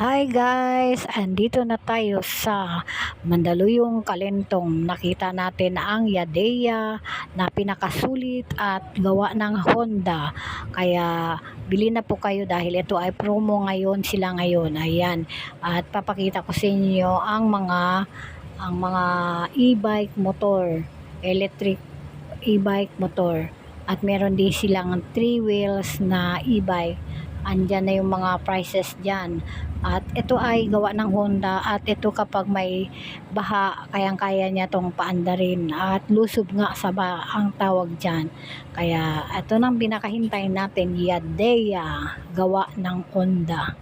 Hi guys! Andito na tayo sa Mandaluyong Kalentong. Nakita natin ang Yadeya na pinakasulit at gawa ng Honda. Kaya bili na po kayo dahil ito ay promo ngayon sila ngayon. Ayan. At papakita ko sa inyo ang mga ang mga e-bike motor, electric e-bike motor. At meron din silang three wheels na e-bike andyan na yung mga prices dyan. At ito ay gawa ng Honda at ito kapag may baha, kayang-kaya niya tong paandarin. At lusob nga sa ba ang tawag dyan. Kaya ito nang binakahintay natin, Yadea, gawa ng Honda.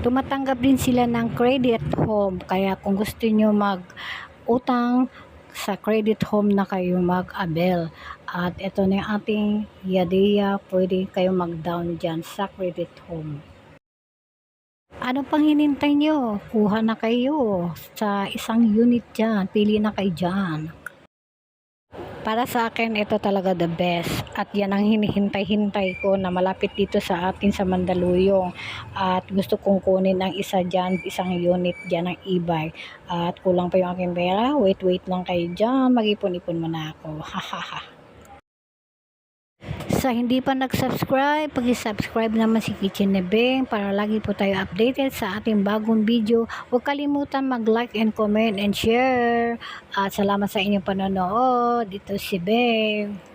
Tumatanggap din sila ng credit home. Kaya kung gusto nyo mag utang sa credit home na kayo mag-abel. At ito na yung ating Yadea, pwede kayo mag-down dyan sa credit home. Ano pang hinintay nyo? Kuha na kayo sa isang unit dyan. Pili na kayo dyan. Para sa akin, ito talaga the best. At yan ang hinihintay-hintay ko na malapit dito sa atin sa Mandaluyong. At gusto kong kunin ang isa dyan, isang unit dyan ng e-bike. At kulang pa yung aking pera. Wait, wait lang kayo dyan. Mag-ipon-ipon muna ako. Hahaha. Sa hindi pa nag-subscribe, pag-subscribe naman si Kitchen Nebeng para lagi po tayo updated sa ating bagong video. Huwag kalimutan mag-like and comment and share. At salamat sa inyong panonood. Dito si Beng.